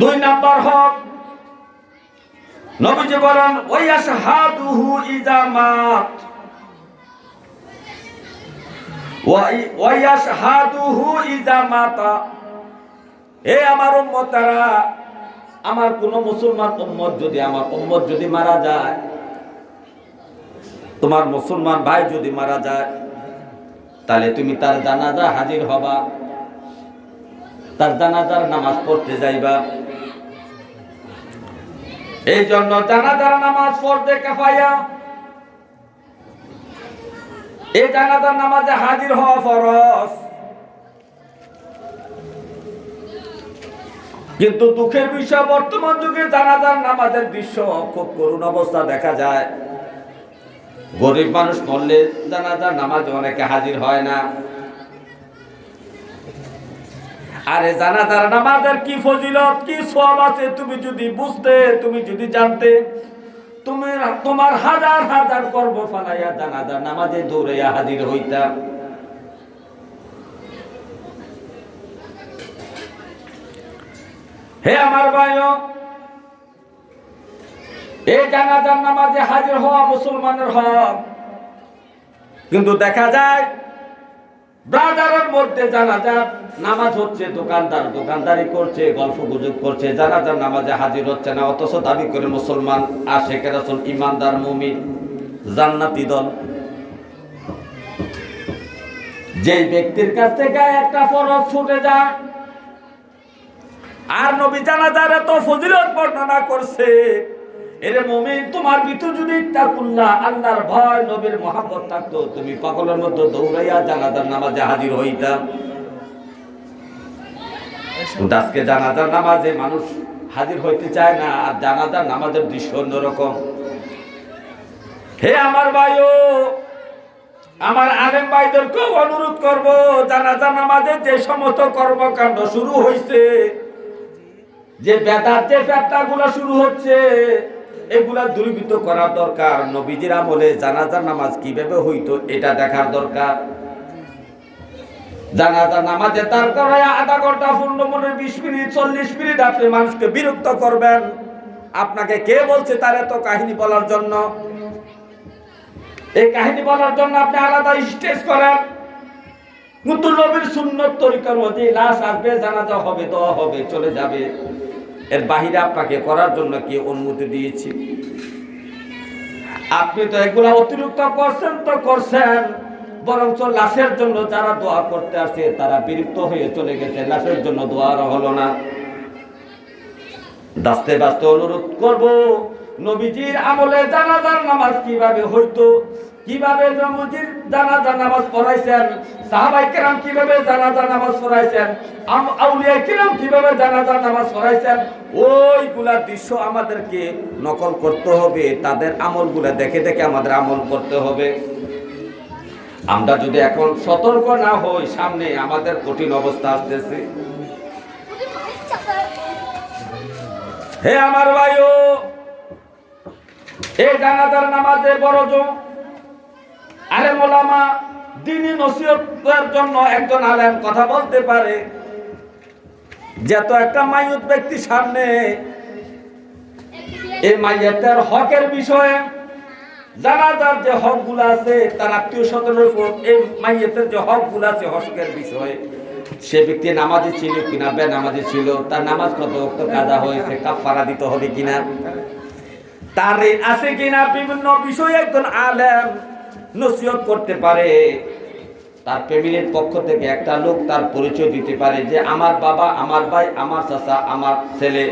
দুই নাম্বার হক। নবীজি বলেন ওয়াশহাদুহু ইজা মাত। ওয়াশহাদুহু ইজা মাতা। এ আমার উম্মতারা, আমার কোন মুসলমান উম্মত যদি, আমার উম্মত যদি মারা যায়, তোমার মুসলমান ভাই যদি মারা যায়, তাহলে তুমি তার জানাজা হাজির হবা, তার জানাজার নামাজ পড়তে যাইবা। এই জন্য জানাজার নামাজ পড়তে কাফাইয়া। এই জানাজার নামাজে হাজির হওয়া ফরজ। কিন্তু দুঃখের বিষয়, বর্তমান যুগে জানাজার নামাজের দৃশ্য খুব করুণ অবস্থা দেখা যায়। গরিব মানুষ মরলে জানাজার নামাজে অনেকে হাজির হয় না। আরে জানাজার নামাজের কি ফজিলত, কি সব আছে? তুমি যদি বুঝতে, তুমি যদি জানতে, তুমি তোমার হাজার হাজার কর্ম ফালাইয়া জানাজার নামাজে দৌড়াইয়া হাজির হইতা। হে আমার ভাইও, এই জানাজার নামাজে হাজির হওয়া মুসলমানের হক। কিন্তু দেখা যায় ব্রাদারের মধ্যে জানাজার নামাজ হচ্ছে, দোকানদার দোকানদারি করছে, গল্প গুজব করছে, জানাজার নামাজে হাজির হচ্ছে না, অথচ দাবি করে মুসলমান, আশেখ রাসুল, ইমানদার, মুমিন, জান্নাতি দল। যে ব্যক্তির কাছ থেকে একটা ফরজ ছুটে যায়, আর নবী জানাজার এত ফজিলত বর্ণনা করছে এরে মুমিন, তোমার ভিতর যদি তাকুল্লাহ আল্লাহর ভয়, নবীর মহাব্বত থাকতো, তুমি পাগলের মধ্যে দৌড়াইয়া জানাজার নামাজে হাজির হইতা। জানাজার নামাজে মানুষ হাজির হইতে চায় না, আর জানাজার নামাজের দৃশ্য অন্যরকম। হে আমার ভাইও, আমার আলেম অনুরোধ করব, জানাজার নামাজে যে সমস্ত কর্মকাণ্ড শুরু হয়েছে যে বেদার যে গুলা শুরু হচ্ছে এগুলা দূরীভূত করার দরকার। নবীজির আমলে জানাজার নামাজ কীভাবে হইতো, এটা দেখার দরকার। জানাজার নামাজে আধা ঘণ্টা পূর্ণ বিশ মিনিট, চল্লিশ মিনিট আপনি মানুষকে বিরক্ত করবেন। আপনাকে কে বলছে তার বলার জন্য? এই কাহিনী বলার জন্য আপনি আলাদা স্টেজ করেন। আসবে, জানাজা হবে দেওয়া হবে, চলে যাবে। এর বাহিরে আপনাকে করার জন্য কি অনুমতি দিয়েছি? আপনি তো এগুলা অতিরিক্ত করছেন, তো করছেন। বরঞ্চ লাশের জন্য যারা দোয়া করতে আসে, তারা বিরক্ত হয়ে চলে গেছে। লাশের জন্য দোয়া আর হলো না। দাস্তে বাস্তে অনুরোধ করব, নবীজির আমলে জানাজার নামাজ কীভাবে হইতো? কীভাবে নবীজির জানাজার নামাজ পড়াইছেন? সাহাবাই কেরাম কীভাবে জানাজার নামাজ পড়াইছেন? আম- আউলিয়া কিরাম কীভাবে জানাজার নামাজ পড়াইছেন? ওইগুলা দৃশ্য আমাদেরকে নকল করতে হবে, তাদের আমলগুলা দেখে দেখে আমাদের আমল করতে হবে। আমরা যদি এখন সতর্ক না হই, সামনে আমাদের কঠিন অবস্থা আসতেছে। হে আমার ভাইও, এই জানাজার নামাজে বড় জো আলেম ওলামা দিনী নসিহতের জন্য একজন আলেম কথা বলতে পারে। যত একটা মাইয়ুত ব্যক্তি সামনে এই মাইয়াতের হকের বিষয়ে যারা যার যে হকগুলো আছে, তার আত্মীয় স্বজনের উপর এই মাইয়াতের যে হকগুলো আছে, হকের বিষয়ে। সে ব্যক্তি নামাজি ছিল কিনা বে নামাজি ছিল, তার নামাজ কত অক্ত কাজা হয়েছে কাফারা দিতে হবে কিনা, তার আছে কিনা, বিভিন্ন বিষয়ে একজন আলেম নসিহত করতে পারে। তার ফ্যামিলির পক্ষ থেকে একটা লোক তার পরিচয় দিতে পারে যে, আমার বাবা, আমার ভাই, আমার চাচা, আমার ছেলে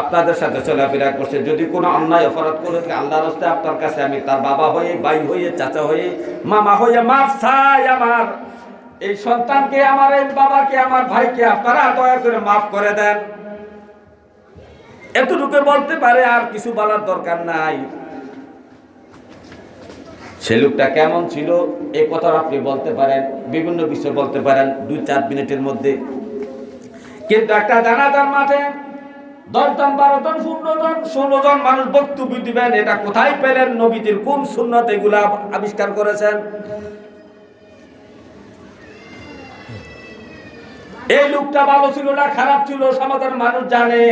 আপনাদের সাথে চলাফেরা করছে। যদি কোনো অন্যায় অপরাধ করে থাকে আল্লাহর রাস্তায় আপনার কাছে আমি তার বাবা হয়ে, ভাই হয়ে, চাচা হয়ে, মামা হয়ে মাফ চাই আমার। এই সন্তানকে, আমার এই বাবাকে, আমার ভাইকে আপনারা দয়া করে মাফ করে দেন। এতটুকু বলতে পারে, আর কিছু বলার দরকার নাই। সে লোকটা কেমন ছিল? এই কথা আপনি বলতে পারেন, বিভিন্ন বিষয় বলতে পারেন, দুই চার মিনিটের মধ্যে। কিন্তু একটা জানাজার মাঠে দশ জন, বারো জন, পনেরো জন, ষোলো জন মানুষ বক্তব্য দিবেন, এটা কোথায় পেলেন? নবীজির কোন সুন্নত এগুলা আবিষ্কার করেছেন? এই লোকটা ভালো ছিল না, খারাপ ছিল, সমাজের মানুষ জানে।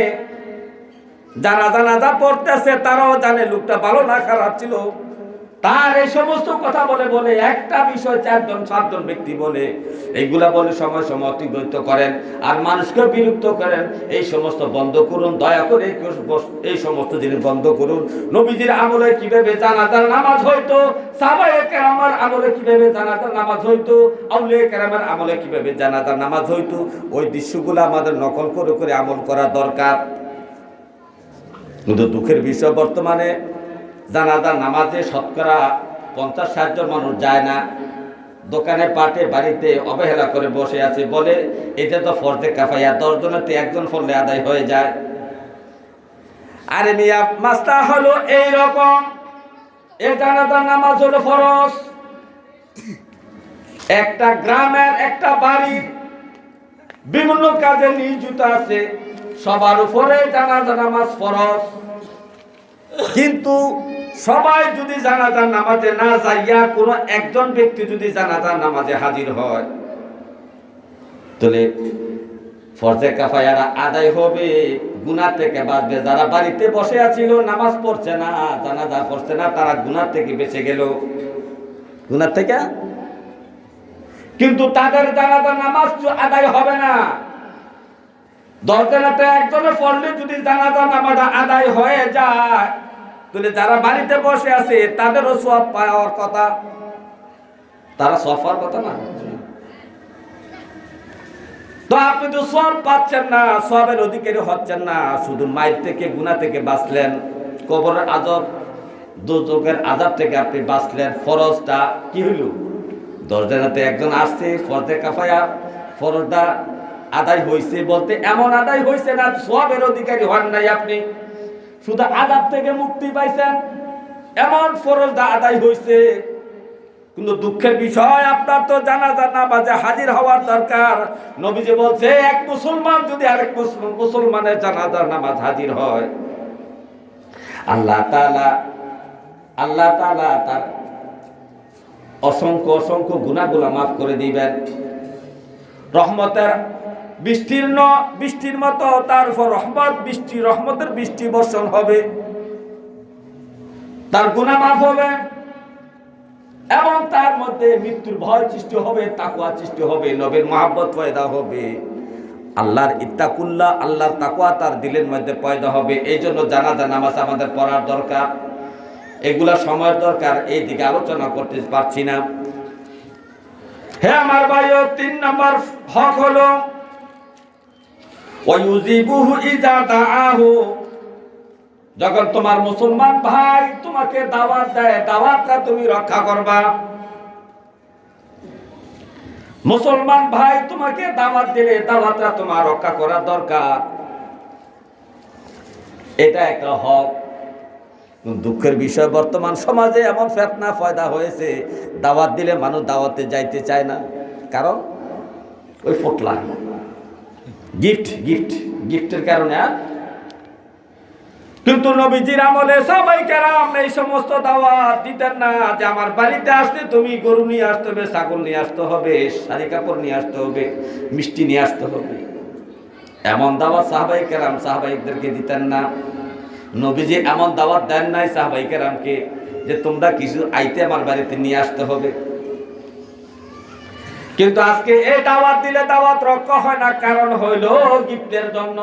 যারা জানাজা পড়তেছে, তারাও জানে, লোকটা ভালো না, খারাপ ছিল। তার এই সমস্ত কথা বলে বলে একটা বিষয় চারজন, সাতজন ব্যক্তি বলে, এইগুলা বলে সময় সময় অতিবাহিত করেন আর মানুষকে বিরক্ত করেন। এই সমস্ত বন্ধ করুন, দয়া করে এই সমস্ত জিনিস বন্ধ করুন। নবীজির আমলে কীভাবে জানাজার নামাজ হইতো? সাবাই কেরামার আমলে কীভাবে জানাজার নামাজ হইতো? আউলে কেরামের আমলে কীভাবে জানাজার নামাজ হইতো? ওই দৃশ্যগুলো আমাদের নকল করে করে আমল করা দরকার। কিন্তু দুঃখের বিষয় বর্তমানে জানাজার নামাজে শতকরা পঞ্চাশ, ষাট জন মানুষ যায় না। দোকানে পাটে বাড়িতে অবহেলা করে বসে আছে বলে এটা তো ফর্জে কাফাইয়া দশ জনেতে একজন ফললে আদায় হয়ে যায়। আরে মিয়া, মাস্তা হলো এই রকম এ জানাজার নামাজ হলো ফরজ। একটা গ্রামের একটা বাড়ির বিভিন্ন কাজে নিয়োজিত আছে, সবার উপরে জানাজা, নামাজ ফরজ। কিন্তু সবাই যদি জানাজার নামাজে না যাইয়া কোনো একজন ব্যক্তি যদি জানাজার নামাজে হাজির হয়, তাহলে ফরজে কাফায়ারা আদায় হবে গুনা থেকে বাঁচবে। যারা বাড়িতে বসে আছিল, নামাজ পড়ছে না, জানাজা পড়ছে না, তারা গুনার থেকে বেঁচে গেল। গুনার থেকে? কিন্তু তাদের জানাজা নামাজ আদায় হবে না। দরজানাতে একজনে পড়লে যদি জানাজা নামাজটা আদায় হয়ে যায় তাহলে যারা বাড়িতে বসে আছে, তাদেরও সব পাওয়ার কথা। তারা সব পাওয়ার কথা না? তো আপনি তো সব পাচ্ছেন না সবের অধিকারী হচ্ছেন না, শুধু মাইর থেকে, গুণা থেকে বাঁচলেন। কবরের আজব দুযোগের আজাব থেকে আপনি বাঁচলেন। ফরজটা কি হইল? দরজানাতে একজন আসছে ফরজে কাফায়া, ফরজটা আদায় হয়েছে বলতে এমন আদায় হয়েছে না সবের অধিকারী হন নাই আপনি। শুধু আজাব থেকে মুক্তি পাইছেন। এমন ফরজটা আদায় হয়েছে কিন্তু দুঃখের বিষয়, আপনার তো জানা জানা বাজে হাজির হওয়ার দরকার। নবীজি বলছে, এক মুসলমান যদি আরেক মুসলমানের জানাজার নামাজ হাজির হয়, আল্লাহ তালা আল্লাহ তাআলা তার অসংখ্য অসংখ্য গুণাগুলা মাফ করে দিবেন। রহমতের বিস্তীর্ণ বৃষ্টির মতো তার উপর রহমত, বৃষ্টি রহমতের বৃষ্টি বর্ষণ হবে। তার গুণা মাফ হবে এবং তার মধ্যে মৃত্যুর ভয় সৃষ্টি হবে তাকুয়া সৃষ্টি হবে, নবীর মহাব্বত পয়দা হবে। আল্লাহর ইত্তাকুল্লাহ, আল্লাহর তাকুয়া তার দিলের মধ্যে পয়দা হবে। এই জন্য জানাজা, নামাজ আমাদের পড়ার দরকার। এগুলা সময়ের দরকার, এই দিকে আলোচনা করতে পারছি না। হ্যাঁ আমার ভাই তিন নম্বর হক হলো যখন তোমার মুসলমান ভাই তোমাকে দাওয়াত দেয়, দাওয়াতটা তুমি রক্ষা করবা। মুসলমান ভাই তোমাকে দাওয়াত দিলে দাওয়াতটা তোমার রক্ষা করা দরকার। এটা একটা হক। দুঃখের বিষয়, বর্তমান সমাজে এমন ফেতনা, ফয়দা হয়েছে, দাওয়াত দিলে মানুষ দাওয়াতে যাইতে চায় না। কারণ ওই ফোটলা। গিফট গিফট গিফটের কারণে আর কিন্তু নবীজির আমলে সবাই কেরাম, এই সমস্ত দাওয়াত দিতেন না যে আমার বাড়িতে আসতে তুমি গরু নিয়ে আসতে হবে, ছাগল নিয়ে আসতে হবে, শাড়ি কাপড় নিয়ে আসতে হবে, মিষ্টি নিয়ে আসতে হবে। এমন দাওয়াত সাহাবাই কেরাম সাহাবাইকদেরকে দিতেন না। নবীজি এমন দাওয়াত দেন নাই সাহাবাই কেরামকে যে তোমরা কিছু আইতে আমার বাড়িতে নিয়ে আসতে হবে। কিন্তু আজকে এই দাওয়াত দিলে দাওয়াত রক্ষা হয় না, কারণ হইল গিফটের জন্য।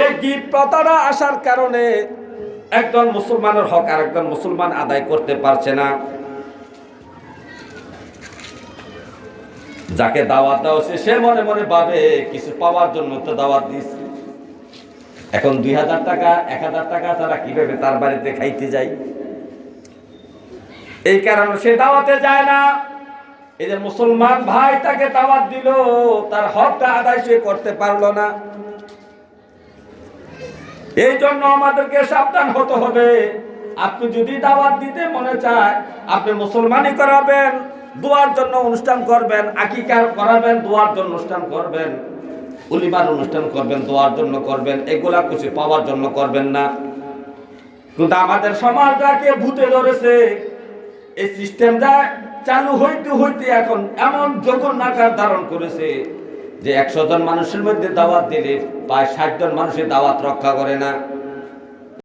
এই গিফট প্রতারা আসার কারণে একজন মুসলমানের হক আর একজন মুসলমান আদায় করতে পারছে না। যাকে দাওয়াত দেওয়া হচ্ছে সে মনে মনে ভাবে, কিছু পাওয়ার জন্য তো দাওয়াত দিচ্ছে এখন দুই হাজার টাকা, এক হাজার টাকা তারা কীভাবে তার বাড়িতে খাইতে যায়? এই কারণে সে দাওয়াতে যায় না। এই যে মুসলমান ভাই তাকে দাওয়াত দিল, তার হকটা আদায় সে করতে পারল না। এই জন্য আমাদেরকে সাবধান হতে হবে। আপনি যদি দাওয়াত দিতে মনে চায়, আপনি মুসলমানই করাবেন, দোয়ার জন্য অনুষ্ঠান করবেন, আকিকার করাবেন, দোয়ার জন্য অনুষ্ঠান করবেন, উলিমার অনুষ্ঠান করবেন, দোয়ার জন্য করবেন, এগুলা কিছু পাওয়ার জন্য করবেন না। কিন্তু আমাদের সমাজটাকে ভূতে ধরেছে। এই সিস্টেমটা চালু হইতে হইতে এখন এমন যখন আকার ধারণ করেছে যে একশো জন মানুষের মধ্যে দাওয়াত দিলে প্রায় ষাট জন মানুষের দাওয়াত রক্ষা করে না।